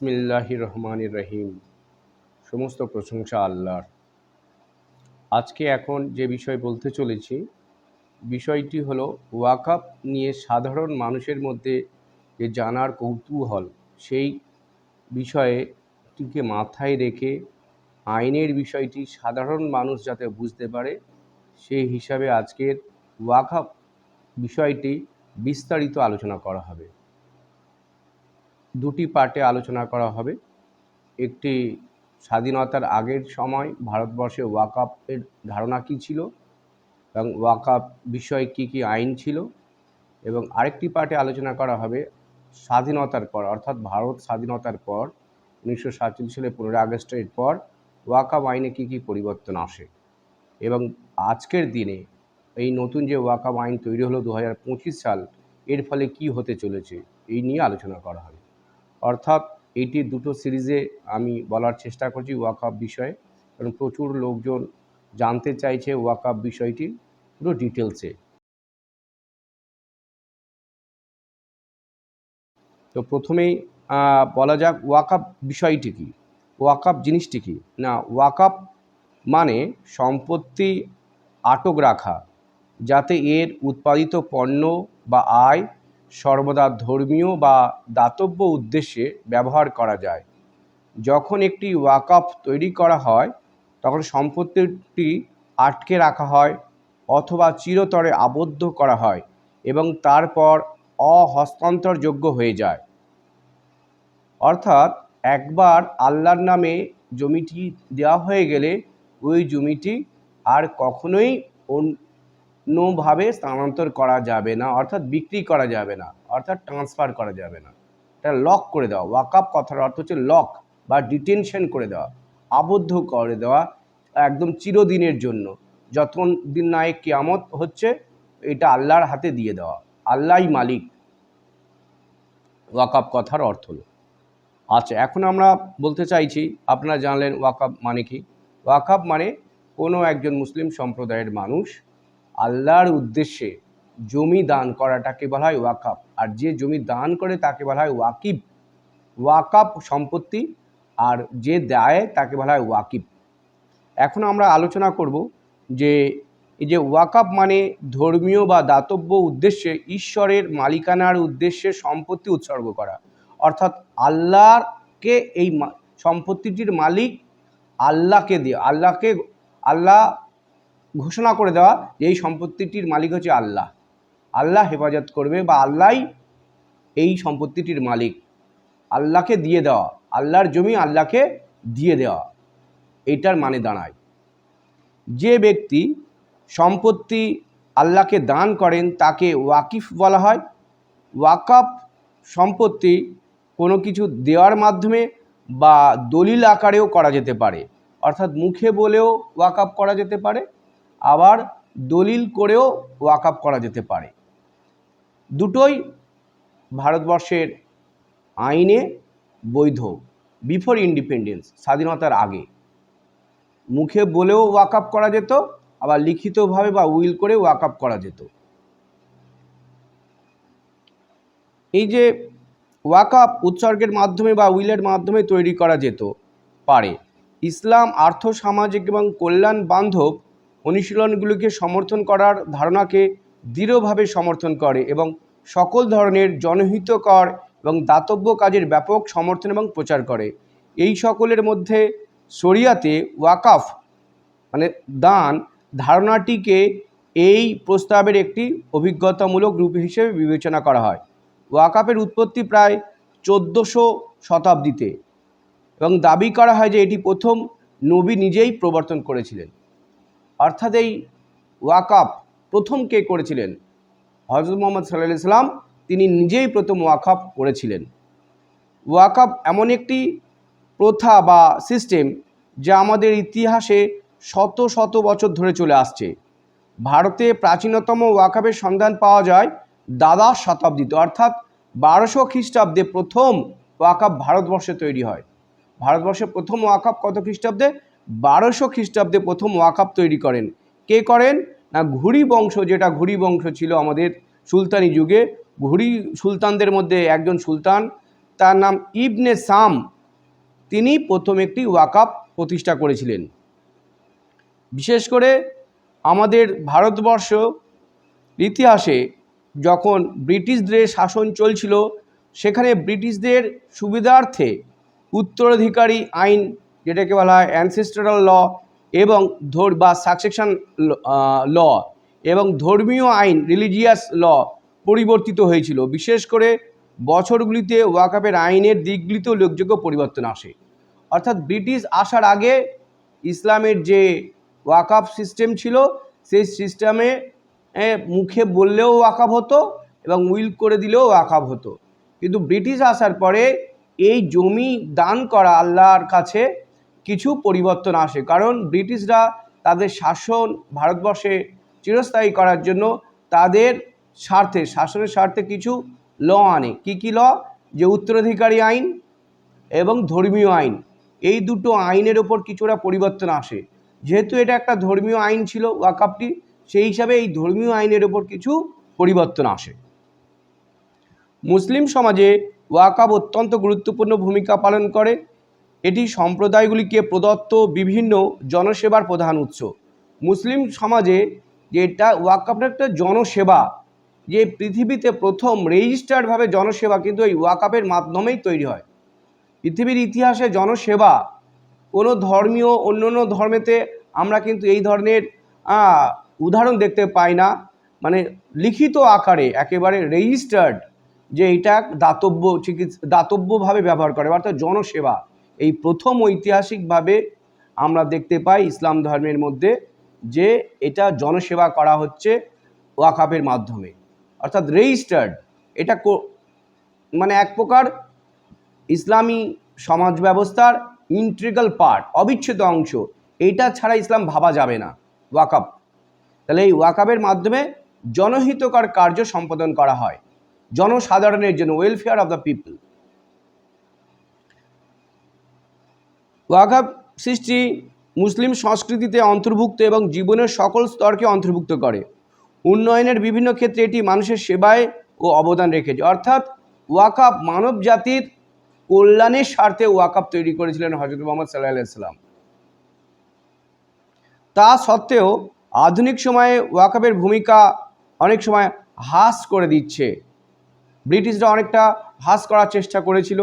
বিসমিল্লাহ রহমান রহিম। সমস্ত প্রশংসা আল্লাহর। আজকে এখন যে বিষয় বলতে চলেছি, বিষয়টি হলো ওয়াকাপ নিয়ে সাধারণ মানুষের মধ্যে যে জানার কৌতূহল, সেই বিষয়েটিকে মাথায় রেখে আইনের বিষয়টি সাধারণ মানুষ যাতে বুঝতে পারে, সেই হিসাবে আজকের ওয়াকাপ বিষয়টি বিস্তারিত আলোচনা করা হবে। দুটি পার্টে আলোচনা করা হবে। একটি স্বাধীনতার আগের সময় ভারতবর্ষে ওয়াকাপের ধারণা কী ছিল এবং ওয়াকাপ বিষয়ে কী কী আইন ছিল এবং আরেকটি পার্টে আলোচনা করা হবে স্বাধীনতার পর, অর্থাৎ ভারত স্বাধীনতার পর, উনিশশো সাতচল্লিশ সালে পনেরোই আগস্টের পর ওয়াকাপ আইনে কী কী পরিবর্তন আসে এবং আজকের দিনে এই নতুন যে ওয়াকাপ আইন তৈরি হলো দু হাজার পঁচিশ সাল, এর ফলে কি হতে চলেছে, এই নিয়ে আলোচনা করা হবে। অর্থাৎ এটি দুটো সিরিজে আমি বলার চেষ্টা করছি ওয়াকাপ বিষয়ে, কারণ প্রচুর লোকজন জানতে চাইছে ওয়াকাপ বিষয়টি পুরো ডিটেলসে। তো প্রথমেই বলা যাক ওয়াকাপ বিষয়টি কী? ওয়াকাপ জিনিসটি কী? না ওয়াকাপ মানে সম্পত্তি আটক রাখা, যাতে এর উৎপাদিত পণ্য বা আয় সর্বদা ধর্মীয় বা দাতব্য উদ্দেশ্যে ব্যবহার করা যায়। যখন একটি ওয়াকাপ তৈরি করা হয়, তখন সম্পত্তিটি আটকে রাখা হয় অথবা চিরতরে আবদ্ধ করা হয় এবং তারপর অহস্তান্তরযোগ্য হয়ে যায়। অর্থাৎ একবার আল্লাহর নামে জমিটি দেওয়া হয়ে গেলে, ওই জমিটি আর কখনোই অন্যভাবে স্থানান্তর করা যাবে না, অর্থাৎ বিক্রি করা যাবে না, অর্থাৎ ট্রান্সফার করা যাবে না। এটা লক করে দেওয়া ওয়াকাপ কথার অর্থ হচ্ছে লক বা ডিটেনশন করে দেওয়া, আবদ্ধ করে দেওয়া একদম চিরদিনের জন্য। যতক্ষণ দিন নয় কেয়ামত হচ্ছে, এটা আল্লাহর হাতে দিয়ে দেওয়া, আল্লাহই মালিক। ওয়াকাপ কথার অর্থ হলো। আচ্ছা এখন আমরা বলতে চাইছি, আপনারা জানলেন ওয়াকাপ মানে কি? ওয়াকাপ মানে কোনো একজন মুসলিম সম্প্রদায়ের মানুষ আল্লাহর উদ্দেশ্যে জমি দান করাটাকে বলা হয় ওয়াকাপ আর যে জমি দান করে তাকে বলা হয় ওয়াকিব। ওয়াকাপ সম্পত্তি আর যে দেয় তাকে বলা হয় ওয়াকিব। এখন আমরা আলোচনা করব যে এই যে ওয়াকাপ মানে ধর্মীয় বা দাতব্য উদ্দেশ্যে ঈশ্বরের মালিকানার উদ্দেশ্যে সম্পত্তি উৎসর্গ করা। অর্থাৎ আল্লাহকে এই সম্পত্তিটির মালিক আল্লাহকে দিয়ে আল্লাহকে আল্লাহ ঘোষণা করে দেওয়া যে এই সম্পত্তিটির মালিক হচ্ছে আল্লাহ। আল্লাহ হেফাজত করবে বা আল্লাহই এই সম্পত্তিটির মালিক। আল্লাহকে দিয়ে দেওয়া, আল্লাহর জমি আল্লাহকে দিয়ে দেওয়া এইটার মানে দাঁড়ায়। যে ব্যক্তি সম্পত্তি আল্লাহকে দান করেন তাকে ওয়াকিফ বলা হয়। ওয়াকাপ সম্পত্তি কোনো কিছু দেওয়ার মাধ্যমে বা দলিল আকারেও করা যেতে পারে। অর্থাৎ মুখে বলেও ওয়াকাপ করা যেতে পারে। আবার দলিল করেও ওয়াকাপ করা যেতে পারে। দুটোই ভারতবর্ষের আইনে বৈধ বিফোর ইন্ডিপেন্ডেন্স স্বাধীনতার আগে। মুখে বলেও ওয়াকাপ করা যেত, আবার লিখিতভাবে বা উইল করে ওয়াকাপ করা যেত। এই যে ওয়াকাপ উৎসর্গের মাধ্যমে বা উইলের মাধ্যমে তৈরি করা যেত, পারে। ইসলাম, আর্থ, সামাজিক এবং কল্যাণ বান্ধব অনুশীলনগুলিকে সমর্থন করার ধারণাকে দৃঢ়ভাবে সমর্থন করে এবং সকল ধরনের জনহিতকর এবং দাতব্য কাজের ব্যাপক সমর্থন এবং প্রচার করে। এই সকলের মধ্যে শরিয়াতে ওয়াকাফ মানে দান, ধারণাটিকে এই প্রস্তাবের একটি অভিজ্ঞতামূলক রূপ হিসেবে বিবেচনা করা হয়। ওয়াকাফের উৎপত্তি প্রায় চোদ্দোশো শতাব্দীতে এবং দাবি করা হয় যে এটি প্রথম নবী নিজেই প্রবর্তন করেছিলেন। অর্থাৎ এই ওয়াকাপ প্রথম কে করেছিলেন? হজরত মোহাম্মদ সাল্লাহ ইসলাম তিনি নিজেই প্রথম ওয়াকাপ করেছিলেন। ওয়াকাপ এমন একটি প্রথা বা সিস্টেম যা আমাদের ইতিহাসে শত শত বছর ধরে চলে আসছে। ভারতে প্রাচীনতম ওয়াকাপের সন্ধান পাওয়া যায় দ্বাদশ শতাব্দীতে, অর্থাৎ বারোশো খ্রিস্টাব্দে প্রথম ওয়াকাপ ভারতবর্ষে তৈরি হয়। ভারতবর্ষে প্রথম ওয়াকাপ কত খ্রিস্টাব্দে? বারোশো খ্রিস্টাব্দে প্রথম ওয়াকাপ তৈরি করেন। কে করেন? না, ঘুরি বংশ, যেটা ঘুরি বংশ ছিল আমাদের সুলতানি যুগে। ঘুরি সুলতানদের মধ্যে একজন সুলতান, তার নাম ইবনে সাম। তিনি প্রথম একটি ওয়াকাপ প্রতিষ্ঠা করেছিলেন। বিশেষ করে আমাদের ভারতবর্ষ ইতিহাসে যখন ব্রিটিশদের শাসন চলছিল, সেখানে ব্রিটিশদের সুবিধার্থে উত্তরাধিকারী আইন যেটাকে বলা হয় অ্যানসেস্টারাল ল এবং ধর বা সাকসেশন ল এবং ধর্মীয় আইন রিলিজিয়াস ল পরিবর্তিত হয়েছিল। বিশেষ করে বছরগুলিতে ওয়াকাপের আইনের দিকগুলিতেও উল্লেখযোগ্য পরিবর্তন আসে। অর্থাৎ ব্রিটিশ আসার আগে ইসলামের যে ওয়াকাপ সিস্টেম ছিল, সেই সিস্টেমে মুখে বললেও ওয়াকাপ হতো এবং উইল করে দিলেও ওয়াকাপ হতো। কিন্তু ব্রিটিশ আসার পরে এই জমি দান করা আল্লাহর কাছে কিছু পরিবর্তন আসে। কারণ ব্রিটিশরা তাদের শাসন ভারতবর্ষে চিরস্থায়ী করার জন্য তাদের স্বার্থে, শাসনের স্বার্থে কিছু ল আনে। কি কি ল? যে উত্তরাধিকারী আইন এবং ধর্মীয় আইন। এই দুটো আইনের ওপর কিছুটা পরিবর্তন আসে। যেহেতু এটা একটা ধর্মীয় আইন ছিল ওয়াকাপটি সেই হিসাবে এই ধর্মীয় আইনের ওপর কিছু পরিবর্তন আসে। মুসলিম সমাজে ওয়াকাব অত্যন্ত গুরুত্বপূর্ণ ভূমিকা পালন করে। এটি সম্প্রদায়গুলিকে প্রদত্ত বিভিন্ন জনসেবার প্রধান উৎস। মুসলিম সমাজে যেটা ওয়াকাপটা একটা জনসেবা, যে পৃথিবীতে প্রথম রেজিস্টার্ডভাবে জনসেবা কিন্তু এই ওয়াকাপের মাধ্যমেই তৈরি হয়। পৃথিবীর ইতিহাসে জনসেবা, কোনো ধর্মীয় অন্য অন্য ধর্মেতে আমরা কিন্তু এই ধরনের উদাহরণ দেখতে পাই না। মানে লিখিত আকারে একেবারে রেজিস্টার্ড যে এটা দাতব্য চিকিৎসা দাতব্যভাবে ব্যবহার করে, অর্থাৎ জনসেবা। এই প্রথম ঐতিহাসিকভাবে আমরা দেখতে পাই ইসলাম ধর্মের মধ্যে যে এটা জনসেবা করা হচ্ছে ওয়াকাপের মাধ্যমে। অর্থাৎ রেজিস্টার্ড এটা মানে এক প্রকার ইসলামী সমাজ ব্যবস্থার ইন্ট্রিগাল পার্ট অবিচ্ছেদ্য অংশ। এইটা ছাড়া ইসলাম ভাবা যাবে না ওয়াকাপ তাহলে এই ওয়াকাপের মাধ্যমে জনহিতকর কার্য সম্পাদন করা হয়, জনসাধারণের জন্য ওয়েলফেয়ার অফ দ্য পিপল ওয়াকাপ সৃষ্টি মুসলিম সংস্কৃতিতে অন্তর্ভুক্ত এবং জীবনের সকল স্তরকে অন্তর্ভুক্ত করে। উন্নয়নের বিভিন্ন ক্ষেত্রে এটি মানুষের সেবায় ও অবদান রেখেছে। অর্থাৎ ওয়াকাপ মানব জাতির কল্যাণের স্বার্থে ওয়াকাপ তৈরি করেছিলেন হজরত মোহাম্মদ সাল্লাহ সাল্লাম তা সত্ত্বেও আধুনিক সময়ে ওয়াকাপের ভূমিকা অনেক সময় হ্রাস করে দিচ্ছে। ব্রিটিশরা অনেকটা হ্রাস করার চেষ্টা করেছিল,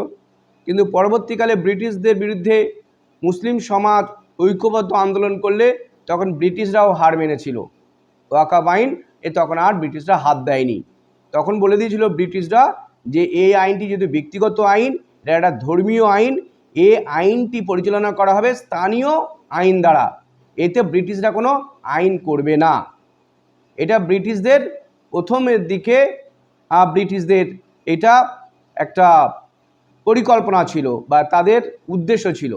কিন্তু পরবর্তীকালে ব্রিটিশদের বিরুদ্ধে মুসলিম সমাজ ঐক্যবদ্ধ আন্দোলন করলে তখন ব্রিটিশরাও হার মেনেছিল। ওয়াকাব আইন এ তখন আর ব্রিটিশরা হাত দেয়নি। তখন বলে দিয়েছিল ব্রিটিশরা যে এই আইনটি যদি ব্যক্তিগত আইন, এটা একটা ধর্মীয় আইন, এ আইনটি পরিচালনা করা হবে স্থানীয় আইন দ্বারা। এতে ব্রিটিশরা কোনো আইন করবে না। এটা ব্রিটিশদের প্রথমের দিকে ব্রিটিশদের এটা একটা পরিকল্পনা ছিল বা তাদের উদ্দেশ্য ছিল।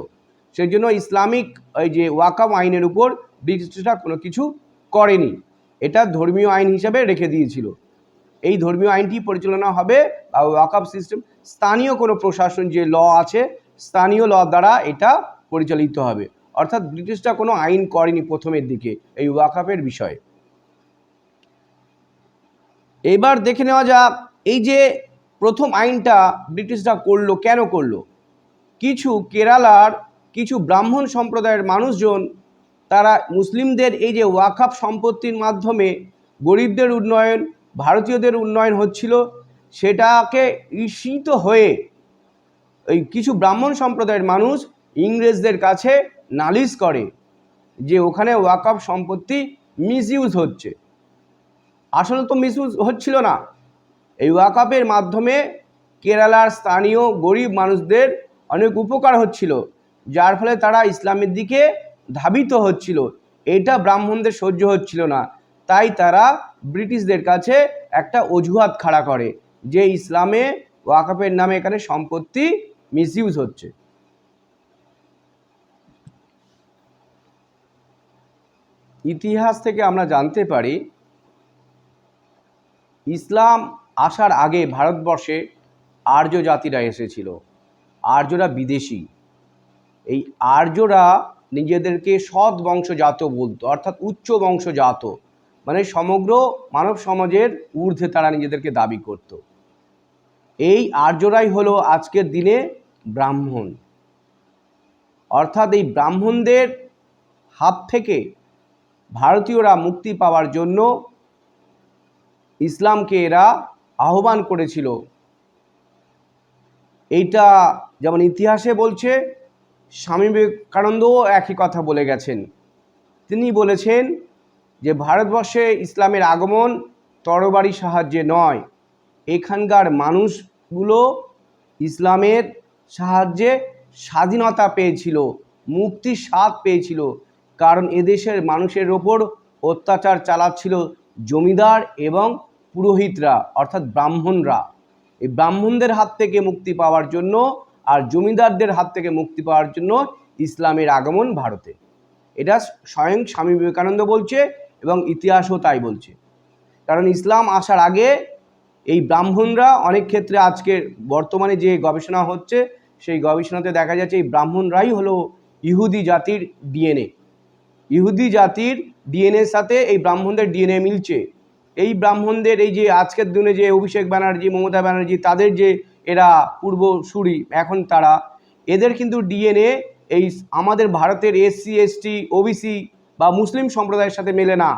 সেই জন্য ইসলামিক এই যে ওয়াকাম আইনের উপর ব্রিটিশরা কোনো কিছু করেনি। এটা ধর্মীয় আইন হিসাবে রেখে দিয়েছিল। এই ধর্মীয় আইনটি পরিচালনা হবে বা ওয়াকাপ সিস্টেম, স্থানীয় কোনো প্রশাসন যে ল আছে, স্থানীয় ল দ্বারা এটা পরিচালিত হবে। অর্থাৎ ব্রিটিশরা কোনো আইন করেনি প্রথমের দিকে এই ওয়াকাপের বিষয়ে। এবার দেখে নেওয়া যাক, এই যে প্রথম আইনটা ব্রিটিশরা করল, কেন করল? কিছু কেরালার কিছু ব্রাহ্মণ সম্প্রদায়ের মানুষজন, তারা মুসলিমদের এই যে ওয়াকাফ সম্পত্তির মাধ্যমে গরিবদের উন্নয়ন, ভারতীয়দের উন্নয়ন হচ্ছিল, সেটাকে ঈর্ষিত হয়ে ওই কিছু ব্রাহ্মণ সম্প্রদায়ের মানুষ ইংরেজদের কাছে নালিশ করে যে ওখানে ওয়াকাফ সম্পত্তি মিসইউজ হচ্ছে। আসলে তো মিসইউজ হচ্ছিল না। এই ওয়াকাপের মাধ্যমে কেরালার স্থানীয় গরিব মানুষদের অনেক উপকার হচ্ছিল। যার ফলে তারা ইসলামের দিকে ধাবিত হচ্ছিল। এটা ব্রাহ্মণদের সহ্য হচ্ছিল না। তাই তারা ব্রিটিশদের কাছে একটা অজুহাত খাড়া করে, যে ইসলামে ওয়াকাপের নামে এখানে সম্পত্তি মিসইউজ হচ্ছে। ইতিহাস থেকে আমরা জানতে পারি, ইসলাম আসার আগে ভারতবর্ষে আর্য জাতিরা এসেছিল। আর্যরা বিদেশি। এই আর্যরা নিজেদেরকে সৎ বংশজাত বলতো, অর্থাৎ উচ্চ বংশজাত। মানে সমগ্র মানব সমাজের ঊর্ধ্বে তারা নিজেদেরকে দাবি করত। এই আর্যরাই হলো আজকের দিনে ব্রাহ্মণ। অর্থাৎ এই ব্রাহ্মণদের হাত থেকে ভারতীয়রা মুক্তি পাওয়ার জন্য ইসলামকে এরা আহ্বান করেছিল। এইটা যেমন ইতিহাসে বলছে স্বামী বিবেকানন্দও একই কথা বলে গেছেন। তিনি বলেছেন যে, ভারতবর্ষে ইসলামের আগমন তরবারি সাহায্যে নয়। এখানকার মানুষগুলো ইসলামের সাহায্যে স্বাধীনতা পেয়েছিল, মুক্তির স্বাদ পেয়েছিল, কারণ এদেশের মানুষের ওপর অত্যাচার চালাচ্ছিল জমিদার এবং পুরোহিতরা, অর্থাৎ ব্রাহ্মণরা। এই ব্রাহ্মণদের হাত থেকে মুক্তি পাওয়ার জন্য আর জমিদারদের হাত থেকে মুক্তি পাওয়ার জন্য ইসলামের আগমন ভারতে। এটা স্বয়ং স্বামী বিবেকানন্দ বলছে এবং ইতিহাসও তাই বলছে। কারণ ইসলাম আসার আগে এই ব্রাহ্মণরা অনেক ক্ষেত্রে আজকে বর্তমানে যে গবেষণা হচ্ছে, সেই গবেষণাতে দেখা যাচ্ছে এই ব্রাহ্মণরাই হলো ইহুদি জাতির ডিএনএ। ইহুদি জাতির ডিএনএর সাথে এই ব্রাহ্মণদের ডিএনএ মিলছে। এই ব্রাহ্মণদের, এই যে আজকের দিনে যে অভিষেক ব্যানার্জি, মমতা ব্যানার্জি, তাদের যে এরা পূর্বসূরি এখন তারা, এদের কিন্তু ডিএনএ এই আমাদের ভারতের এসসি, এসটি, ওবিসি বা মুসলিম সম্প্রদায়ের সাথে মেলে না।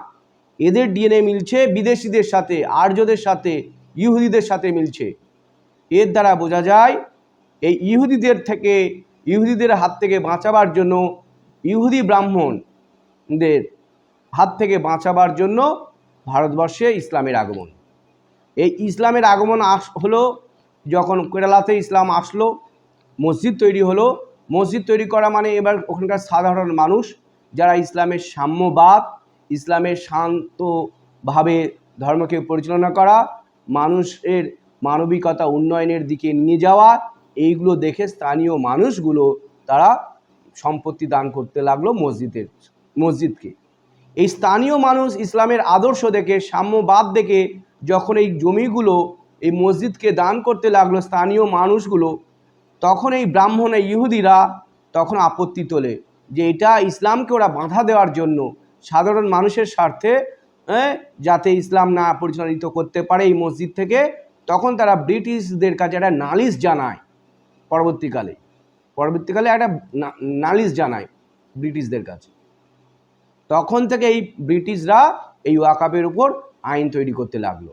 এদের ডিএনএ মিলছে বিদেশিদের সাথে, আর্যদের সাথে, ইহুদিদের সাথে মিলছে। এর দ্বারা বোঝা যায়, এই ইহুদিদের থেকে, ইহুদিদের হাত থেকে বাঁচাবার জন্য, ইহুদি ব্রাহ্মণদের হাত থেকে বাঁচাবার জন্য ভারতবর্ষে ইসলামের আগমন। এই ইসলামের আগমন আস, হলো যখন কেরালাতে ইসলাম আসলো, মসজিদ তৈরি হলো। মসজিদ তৈরি করা মানে এবার ওখানকার সাধারণ মানুষ যারা ইসলামের সাম্যবাদ, ইসলামের শান্তভাবে ধর্মকে পরিচালনা করা, মানুষের মানবিকতা উন্নয়নের দিকে নিয়ে যাওয়া, এইগুলো দেখে স্থানীয় মানুষগুলো তারা সম্পত্তি দান করতে লাগল মসজিদের, মসজিদকে। এই স্থানীয় মানুষ ইসলামের আদর্শ দেখে সাম্যবাদ দেখে যখন এই জমিগুলো এই মসজিদকে দান করতে লাগল স্থানীয় মানুষগুলো তখন এই ব্রাহ্মণ ইহুদিরা তখন আপত্তি তোলে যে এটা ইসলামকে ওরা বাধা দেওয়ার জন্য। সাধারণ মানুষের স্বার্থে হ্যাঁ, যাতে ইসলাম না পরিচালিত করতে পারে এই মসজিদ থেকে তখন তারা ব্রিটিশদের কাছে একটা নালিশ জানায় পরবর্তীকালে। পরবর্তীকালে একটা নালিশ জানায় ব্রিটিশদের কাছে। তখন থেকে এই ব্রিটিশরা এই ওয়াকাপের উপর আইন তৈরি করতে লাগল।